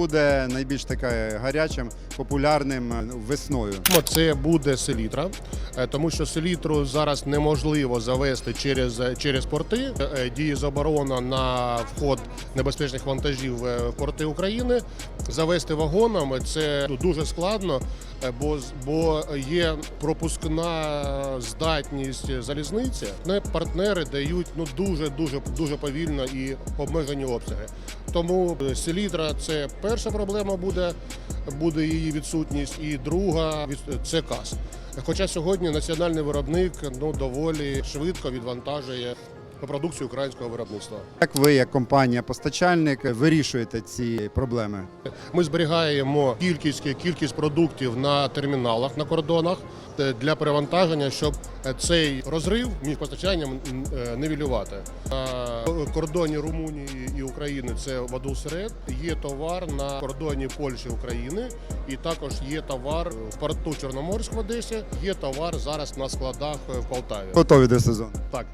буде найбільш таке гарячим, популярним е, весною? Це буде селітра, тому що селітру зараз неможливо завести через, через порти. Е, Діє заборона на вход небезпечних вантажів е, в порти України. Завести вагонами це дуже складно, е, бо, бо є пропускна здатність залізниці. Не партнери дають ну дуже дуже дуже повільно і обмежені обсяги. Тому е, селітра це перша проблема буде, буде її відсутність, і друга це кас. Хоча сьогодні національний виробник ну доволі швидко відвантажує продукцію українського виробництва. Як ви, як компанія-постачальник, вирішуєте ці проблеми? Ми зберігаємо кількість кількість продуктів на терміналах на кордонах е, для перевантаження, щоб е, цей розрив між постачанням е, нівелювати. На кордоні Румунії і України це Вадусеред. Є товар на кордоні Польщі України, і також є товар в порту Чорноморськ в Одесі. Є товар зараз на складах в Полтаві. Готові до сезону? Так.